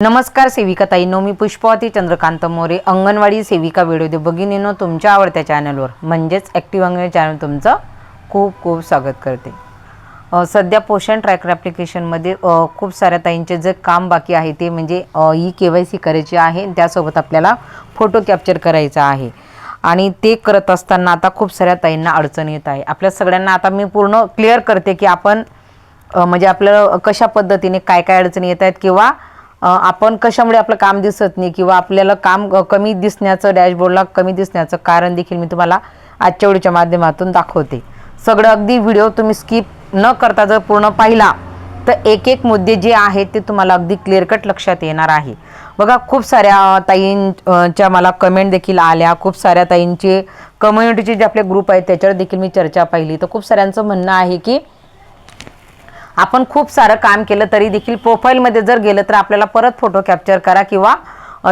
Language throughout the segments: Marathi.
नमस्कार सेविका ताईंनो मी पुष्पावती चंद्रकांत मोरे अंगणवाडी सेविका व्हिडिओ भगिनीनो तुमच्या आवडत्या चॅनलवर. म्हणजेच ॲक्टिव्ह अंगणवाडी चॅनल तुमचं खूप खूप स्वागत करते. सध्या पोषण ट्रॅकर ॲप्लिकेशनमध्ये खूप साऱ्या ताईंचे जे काम बाकी आहे ते म्हणजे ई के वाय सी करायची आहे त्यासोबत आपल्याला फोटो कॅप्चर करायचा आहे. आणि ते करत असताना आता खूप साऱ्या ताईंना अडचण येत आहे. आपल्या सगळ्यांना आता मी पूर्ण क्लिअर करते की आपण म्हणजे आपल्याला कशा पद्धतीने काय काय अडचणी येत आहेत किंवा आपण कशामुळे आपलं काम दिसत नाही किंवा आपल्याला काम कमी दिसण्याचं डॅशबोर्डला कमी दिसण्याचं कारण देखील मी तुम्हाला आजच्या व्हिडिओच्या माध्यमातून दाखवते. सगळं अगदी व्हिडिओ तुम्ही स्किप न करता जर पूर्ण पाहिला तर एक एक मुद्दे जे आहेत ते तुम्हाला अगदी क्लिअर कट लक्षात येणार आहे. बघा खूप साऱ्या ताईंच्या मला कमेंट देखील आल्या. खूप साऱ्या ताईंचे कम्युनिटीचे जे आपले ग्रुप आहेत त्याच्यावर देखील मी चर्चा पाहिली. तर खूप साऱ्यांचं म्हणणं आहे की आपण खूप सारं काम केलं तरी देखील प्रोफाईलमध्ये जर गेलं तर आपल्याला परत फोटो कॅप्चर करा किंवा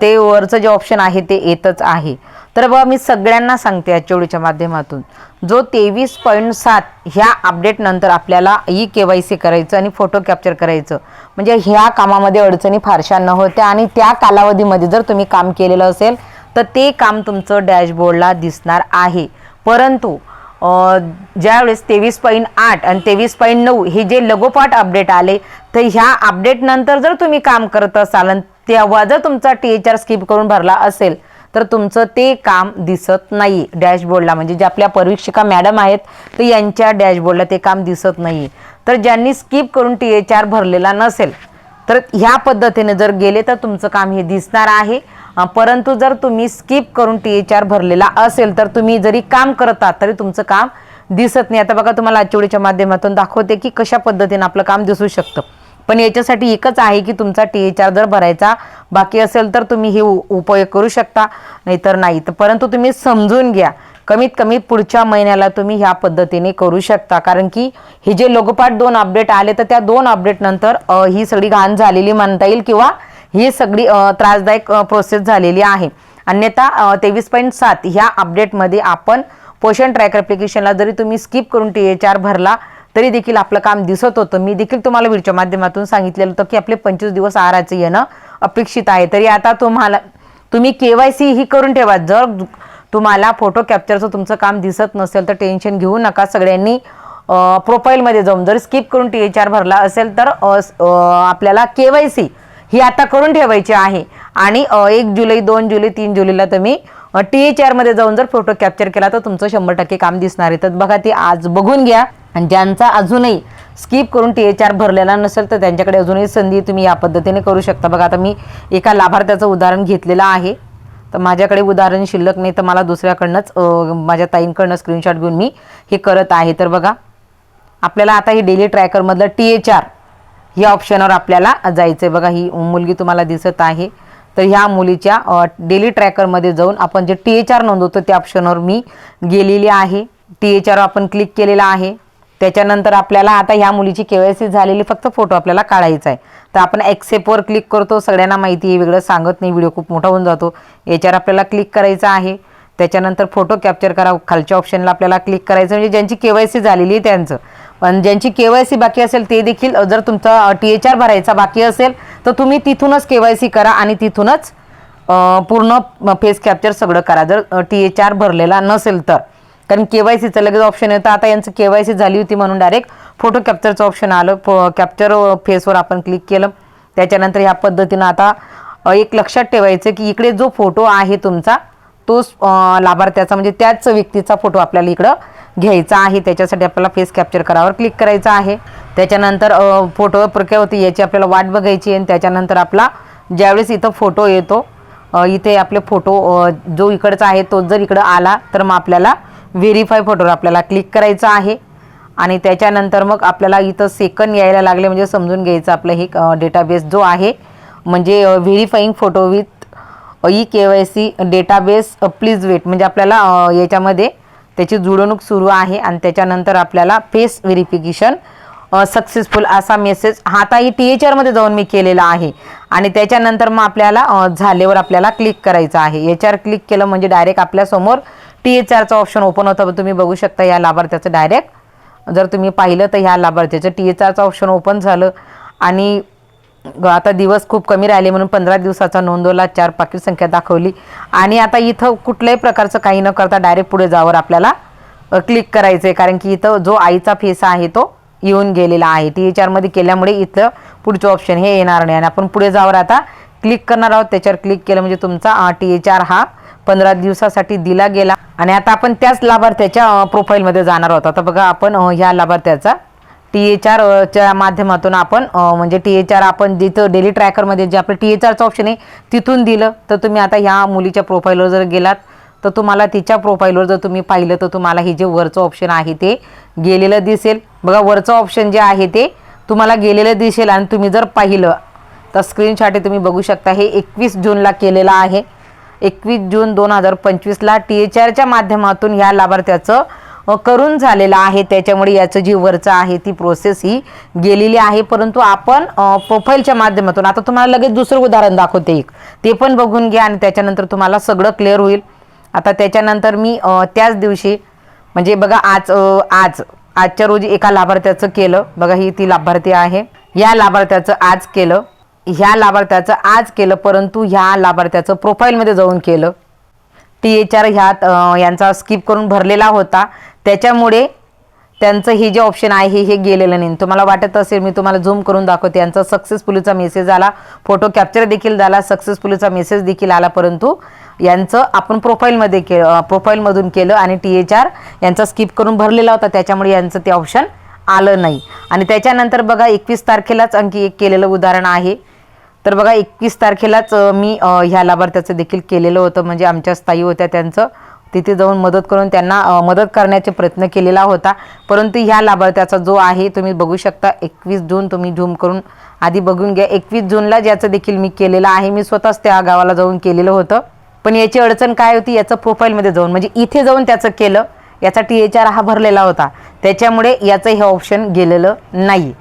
ते वरचं जे ऑप्शन आहे ते येतच आहे. तर बघा मी सगळ्यांना सांगते या चोळीच्या माध्यमातून. जो तेवीस पॉईंट सात ह्या अपडेटनंतर आपल्याला ई के वाय सी करायचं आणि फोटो कॅप्चर करायचं म्हणजे ह्या कामामध्ये अडचणी फारशा न होत्या आणि त्या कालावधीमध्ये जर तुम्ही काम केलेलं असेल तर ते काम तुमचं डॅशबोर्डला दिसणार आहे. परंतु ज्यावेळेस तेवीस पॉईंट आठ आणि तेवीस पॉईंट नऊ हे जे लगोपाठ अपडेट आले तर ह्या अपडेट नंतर जर तुम्ही काम करत असाल आणि तेव्हा जर तुमचा टी एच आर स्किप करून भरला असेल तर तुमचं ते काम दिसत नाही डॅशबोर्डला म्हणजे जे आपल्या परीक्षिका मॅडम आहेत तर यांच्या डॅशबोर्डला ते काम दिसत नाही तर ज्यांनी स्किप करून टी एच आर भरलेला नसेल तर ह्या पद्धतीने जर गेले तर तुमचं काम हे दिसणार आहे. परंतु जर तुम्ही स्किप करून टी एच आर भरलेला असेल तर तुम्ही जरी काम करत आहात तरी तुमचं काम दिसत नाही. आता बघा तुम्हाला आचवडीच्या माध्यमातून दाखवते की कशा पद्धतीने आपलं काम दिसू शकतं. पण याच्यासाठी एकच आहे की तुमचा टी एच आर जर भरायचा बाकी असेल तर तुम्ही हे उपयोग करू शकता नाहीतर नाही. तर परंतु तुम्ही समजून घ्या कमीत कमी पुढच्या महिन्याला तुम्ही ह्या पद्धतीने करू शकता. कारण की हे जे लघुपाठ दोन अपडेट आले तर त्या दोन अपडेटनंतर ही सगळी घाण झालेली म्हणता येईल किंवा ही सगळी त्रासदायक प्रोसेस झालेली आहे. अन्यथा तेवीस पॉईंट सात ह्या अपडेटमध्ये आपण पोषण ट्रॅक ॲप्लिकेशनला जरी तुम्ही स्किप करून टी एच आर भरला तरी देखील आपलं काम दिसत होतं. मी देखील तुम्हाला व्हिडिओच्या माध्यमातून सांगितलेलं होतं की आपले पंचवीस दिवस आहाराचं येणं अपेक्षित आहे. तरी आता तुम्हाला तुम्ही के वाय सी ही करून ठेवा. जर तुम्हाला फोटो कॅप्चरचं तुमचं काम दिसत नसेल तर टेन्शन घेऊ नका. सगळ्यांनी प्रोफाईलमध्ये जाऊन जर स्किप करून टी एच आर भरला असेल तर आपल्याला के वाय सी ही आता करून ठेवायची आहे. आणि एक जुलै दोन जुलै तीन जुलैला तुम्ही टी एच आरमध्ये जाऊन जर फोटो कॅप्चर केला तर तुमचं शंभर टक्के काम दिसणार आहे. तर बघा ते आज बघून घ्या. आणि ज्यांचा अजूनही स्किप करून टी एच आर भरलेला नसेल तर त्यांच्याकडे अजूनही संधी तुम्ही या पद्धतीने करू शकता. बघा आता मी एका लाभार्थ्याचं उदाहरण घेतलेलं आहे. तर माझ्याकडे उदाहरण शिल्लक नाही तर मला दुसऱ्याकडनंच माझ्या ताईंकडनं स्क्रीनशॉट घेऊन मी हे करत आहे. तर बघा आपल्याला आता हे डेली ट्रॅकरमधलं टी एच आर या ऑप्शनवर आपल्याला जायचं आहे बघा ही मुलगी तुम्हाला दिसत आहे. तर ह्या मुलीच्या डेली ट्रॅकरमध्ये जाऊन आपण जे टी एच आर नोंदवतो त्या ऑप्शनवर मी गेलेली आहे. टी एच आर आपण क्लिक केलेला आहे. त्याच्यानंतर आपल्याला आता ह्या मुलीची के वाय सी झालेली फक्त फोटो आपल्याला काढायचा आहे तर आपण ॲक्सेपवर क्लिक करतो. सगळ्यांना माहिती आहे वेगळं सांगत नाही व्हिडिओ खूप मोठा होऊन जातो. याच्यावर आपल्याला क्लिक करायचं आहे. त्याच्यानंतर फोटो कॅप्चर करा. खालच्या ऑप्शनला आपल्याला क्लिक करायचं म्हणजे ज्यांची के वाय सी झालेली आहे त्यांचं. पण ज्यांची के वाय सी बाकी असेल ते देखील जर तुमचा टी एच आर भरायचा बाकी असेल तर तुम्ही तिथूनच के वाय सी करा आणि तिथूनच पूर्ण फेस कॅप्चर सगळं करा. जर टी एच आर भरलेला नसेल तर. कारण के वाय सीचं लगेच ऑप्शन येतं. आता यांचं के वाय सी झाली होती म्हणून डायरेक्ट फोटो कॅप्चरचं ऑप्शन आलं. कॅप्चर फेसवर आपण क्लिक केलं. त्याच्यानंतर ह्या पद्धतीनं आता एक लक्षात ठेवायचं की इकडे जो फोटो आहे तुमचा तोच लाभार्थ्याचा म्हणजे त्याच व्यक्तीचा फोटो आपल्याला इकडं घ्यायचा आहे त्याच्यासाठी आपल्याला फेस कॅप्चर करावर क्लिक करायचं आहे. त्याच्यानंतर फोटो प्रक्रिया होती याची आपल्याला वाट बघायची आणि त्याच्यानंतर आपला ज्यावेळेस इथं फोटो येतो इथे आपले फोटो जो इकडचा आहे तो जर इकडं आला तर मग आपल्याला व्हेरीफाय फोटोवर आपल्याला क्लिक करायचं आहे. आणि त्याच्यानंतर मग आपल्याला इथं सेकंड यायला लागले म्हणजे समजून घ्यायचं आपलं हे डेटाबेस जो आहे. म्हणजे verifying photo with E K Y C database please wait म्हणजे आपल्याला याच्यामध्ये त्याची जुळवणूक सुरू आहे आणि त्याच्यानंतर आपल्याला फेस व्हेरिफिकेशन सक्सेसफुल असा मेसेज हा आताही टी एच आरमध्ये जाऊन मी केलेला आहे. आणि त्याच्यानंतर मग आपल्याला झालेवर झाल्यावर आपल्याला क्लिक करायचं आहे. याच्यावर क्लिक केलं म्हणजे डायरेक्ट आपल्यासमोर टी एच आरचं ऑप्शन ओपन होतं. तुम्ही बघू शकता या लाभार्थ्याचं डायरेक्ट जर तुम्ही पाहिलं तर ह्या लाभार्थ्याचं टी एच आरचं ऑप्शन ओपन झालं. आणि आता दिवस खूप कमी राहिले म्हणून पंधरा दिवसाचा नोंदवला चार पाकिट संख्या दाखवली. आणि आता इथं कुठल्याही प्रकारचं काही न करता डायरेक्ट पुढे जावर आपल्याला क्लिक करायचं आहे कारण की इथं जो आईचा फेस आहे तो येऊन गेलेला आहे. टी एच आरमध्ये केल्यामुळे इथं पुढचं ऑप्शन हे येणार नाही. आणि आपण पुढे जावर आता क्लिक करणार आहोत. त्याच्यावर क्लिक केलं म्हणजे तुमचा टी एच आर हा पंधरा दिवसासाठी दिला गेला. आणि आता आपण त्याच लाभार्थ्याच्या प्रोफाईलमध्ये जाणार आहोत. आता बघा आपण ह्या लाभार्थ्याचा टी एच आरच्या माध्यमातून आपण म्हणजे टी एच आर आपण जिथं डेली ट्रॅकरमध्ये जे आपलं टी एच आरचं ऑप्शन आहे तिथून दिलं. तर तुम्ही आता ह्या मुलीच्या प्रोफाईलवर जर गेलात तर तुम्हाला तिच्या प्रोफाईलवर जर तुम्ही पाहिलं तर तुम्हाला हे जे वरचं ऑप्शन आहे ते गेलेलं दिसेल. बघा वरचं ऑप्शन जे आहे ते तुम्हाला गेलेलं दिसेल आणि तुम्ही जर पाहिलं तर स्क्रीनशॉट तुम्ही बघू शकता. हे एकवीस जूनला केलेलं आहे. एकवीस जून दोन हजार पंचवीसला टी एच आरच्या माध्यमातून ह्या लाभार्थ्याचं करून झालेला आहे. त्याच्यामुळे याचं जी वरचं आहे ती प्रोसेस ही गेलेली आहे. परंतु आपण प्रोफाईलच्या माध्यमातून आता तुम्हाला लगेच दुसरं उदाहरण दाखवते एक. ते पण बघून घ्या आणि त्याच्यानंतर तुम्हाला सगळं क्लिअर होईल. आता त्याच्यानंतर मी त्याच दिवशी म्हणजे बघा आज आज आजच्या रोजी एका लाभार्थ्याचं केलं. बघा ही ती लाभार्थी आहे. या लाभार्थ्याचं आज केलं. ह्या लाभार्थ्याचं आज केलं परंतु ह्या लाभार्थ्याचं प्रोफाईलमध्ये जाऊन केलं. टी एच आर ह्यात यांचा स्किप करून भरलेला होता. त्याच्यामुळे त्यांचं हे जे ऑप्शन आहे हे गेलेलं नाही. तुम्हाला वाटत असेल मी तुम्हाला झूम करून दाखवते. यांचा सक्सेसफुलीचा मेसेज आला. फोटो कॅप्चर देखील झाला. सक्सेसफुलीचा मेसेज देखील आला. परंतु यांचं आपण प्रोफाईलमध्ये के प्रोफाईलमधून केलं आणि टी एच आर यांचा स्किप करून भरलेला होता. त्याच्यामुळे यांचं ते ऑप्शन आलं नाही. आणि त्याच्यानंतर बघा एकवीस तारखेलाच आणखी एक केलेलं उदाहरण आहे. तर बघा एकवीस तारखेलाच मी ह्या लाभार्थ्याचं देखील केलेलं होतं. म्हणजे आमच्या स्थायी होत्या त्यांचं. तिथे जाऊन मदत करून त्यांना मदत करण्याचे प्रयत्न केलेला होता. परंतु ह्या लाभार्थ्याचा जो आहे तुम्ही बघू शकता एकवीस जून तुम्ही झूम करून आधी बघून घ्या. एकवीस जूनला ज्याचं देखील मी केलेलं आहे मी स्वतःच त्या गावाला जाऊन केलेलं होतं. पण याची अडचण काय होती याचं प्रोफाईलमध्ये जाऊन म्हणजे इथे जाऊन त्याचं केलं याचा टी एच आर हा भरलेला होता. त्याच्यामुळे याचं हे ऑप्शन गेलेलं नाही.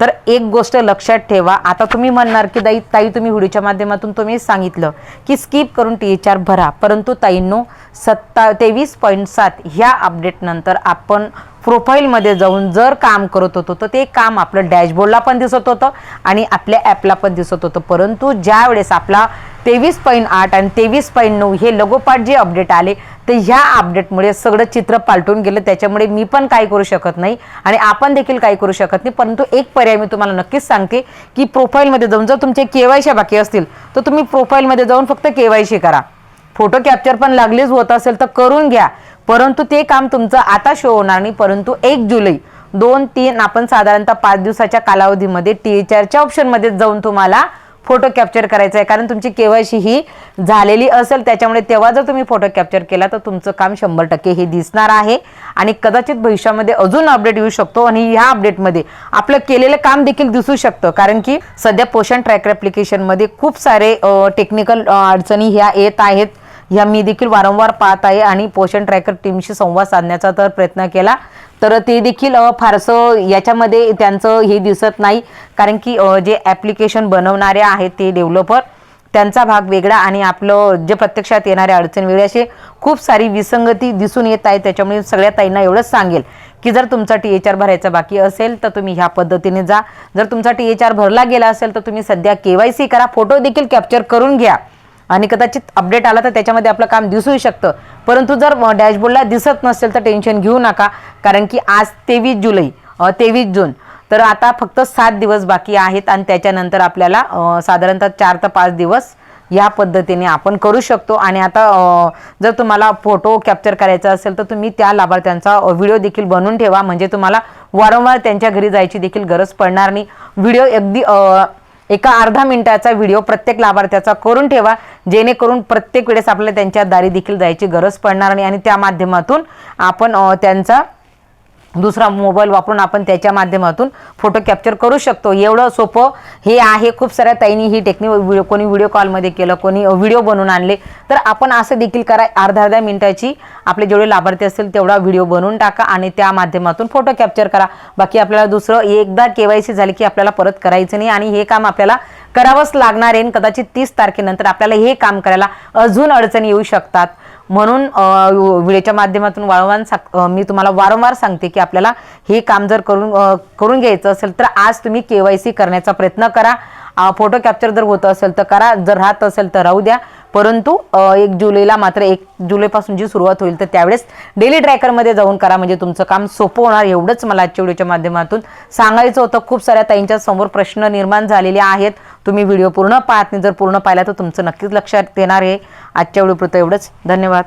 तर एक गोष्ट लक्षात ठेवा. आता तुम्ही म्हणणार की दाई ताई तुम्ही व्हिडिओच्या माध्यमातून तुम्ही सांगितलं की स्किप करून टी एच आर भरा. परंतु ताईंनो सत्ता तेवीस पॉईंट सात ह्या अपडेटनंतर आपण प्रोफाईलमध्ये जाऊन जर काम करत होतो तर ते काम आपलं डॅशबोर्डला पण दिसत होतं आणि आपल्या ॲपला पण दिसत होतं. परंतु ज्या वेळेस आपला तेवीस पॉईंट आठ आणि तेवीस पॉईंट नऊ हे लगोपाठ जे अपडेट आले तर ह्या अपडेटमुळे सगळं चित्र पालटून गेलं. त्याच्यामुळे मी पण काय करू शकत नाही आणि आपण देखील काही करू शकत नाही. परंतु एक पर्याय मी तुम्हाला नक्कीच सांगते की प्रोफाईलमध्ये जाऊन जर तुमचे केवायसी बाकी असतील तर तुम्ही प्रोफाईलमध्ये जाऊन फक्त केवायसी करा. फोटो कॅप्चर पण लागलीच होत असेल तर करून घ्या. परंतु ते काम तुमचं आता शो होणार नाही. परंतु एक जुलै दोन तीन आपण साधारणतः पाच दिवसाच्या कालावधीमध्ये टी एच आरच्या ऑप्शनमध्ये जाऊन तुम्हाला फोटो कॅप्चर करायचा आहे कारण तुमची केवायसी ही झालेली असेल त्याच्यामुळे तेव्हा जर तुम्ही फोटो कॅप्चर केला तर तुमचं काम शंभर टक्के हे दिसणार आहे. आणि कदाचित भविष्यामध्ये अजून अपडेट येऊ शकतो आणि ह्या अपडेटमध्ये आपलं केलेलं काम देखील दिसू शकतं. कारण की सध्या पोषण ट्रॅकर ॲप्लिकेशनमध्ये खूप सारे टेक्निकल अडचणी ह्या येत आहेत. ह्या मी देखील वारंवार पाहत आहे आणि पोषण ट्रॅकर टीमशी संवाद साधण्याचा तर प्रयत्न केला. तर ते देखील फारसं याच्यामध्ये त्यांचं हे दिसत नाही. कारण की जे ॲप्लिकेशन बनवणारे आहेत ते डेव्हलपर त्यांचा भाग वेगळा आणि आपलं जे प्रत्यक्षात येणाऱ्या अडचण वेगळ्या असे खूप सारी विसंगती दिसून येत आहे. त्याच्यामुळे सगळ्या ताईंना एवढंच सांगेल की जर तुमचा टी एच आर भरायचा बाकी असेल तर तुम्ही ह्या पद्धतीने जा. जर तुमचा टी एच आर भरला गेला असेल तर तुम्ही सध्या के वाय सी करा. फोटो देखील कॅप्चर करून घ्या. आणि कदाचित अपडेट आला तर त्याच्यामध्ये आपलं काम दिसूही शकतं. परंतु जर डॅशबोर्डला दिसत नसेल तर टेन्शन घेऊ नका कारण की आज तेवीस जुलै तेवीस जून. तर आता फक्त सात दिवस बाकी आहेत आणि त्याच्यानंतर आपल्याला साधारणतः चार ते पाच दिवस या पद्धतीने आपण करू शकतो. आणि आता जर तुम्हाला फोटो कॅप्चर करायचा असेल तर तुम्ही त्या लाभार्थ्यांचा व्हिडिओ देखील बनवून ठेवा. म्हणजे तुम्हाला वारंवार त्यांच्या घरी जायची देखील गरज पडणार नाही. व्हिडिओ अगदी एका अर्धा मिनिटाचा व्हिडिओ प्रत्येक लाभार्थ्याचा करून ठेवा. जेणेकरून प्रत्येक वेळेस आपल्याला त्यांच्या दारी देखील जायची गरज पडणार नाही. आणि त्या माध्यमातून आपण त्यांचा दुसरा मोबाईल वापरून आपण त्याच्या माध्यमातून फोटो कॅप्चर करू शकतो. एवढं सोपं हे आहे. खूप साऱ्या ताईंनी ही टेक्निक व्हिडिओ कोणी व्हिडिओ कॉलमध्ये केलं कोणी व्हिडिओ बनवून आणले. तर आपण असं देखील करा अर्ध्या अर्ध्या मिनिटाची आपले जेवढे लाभार्थी असतील तेवढा व्हिडिओ बनवून टाका आणि त्या माध्यमातून फोटो कॅप्चर करा. बाकी आपल्याला दुसरं एकदा केवायसी झाली की आपल्याला परत करायचं नाही आणि हे काम आपल्याला करावंच लागणार आहे. कदाचित तीस तारखेनंतर आपल्याला हे काम करायला अजून अडचणी येऊ शकतात. म्हणून वेळेच्या व्हिडिओच्या माध्यमातून वारंवार सांग- मी तुम्हाला वारंवार सांगते की आपल्याला हे काम जर करून करून घ्यायचं असेल तर आज तुम्ही के वाय सी करण्याचा प्रयत्न करा. फोटो कॅप्चर जर होत असेल तर करा जर राहत असेल तर राहू द्या. परंतु एक जुलैला मात्र एक जुलैपासून जी सुरुवात होईल तर त्यावेळेस डेली ट्रॅकरमध्ये जाऊन करा. म्हणजे तुमचं काम सोपं होणार एवढंच मला आजच्या व्हिडिओच्या माध्यमातून सांगायचं होतं. खूप साऱ्या ताईंच्या समोर प्रश्न निर्माण झालेले आहेत. तुम्ही व्हिडिओ पूर्ण पाहत नाही जर पूर्ण पाहिला तर तुमचं नक्कीच लक्षात येणार आहे. आजच्या व्हिडिओपुरतं एवढंच. धन्यवाद.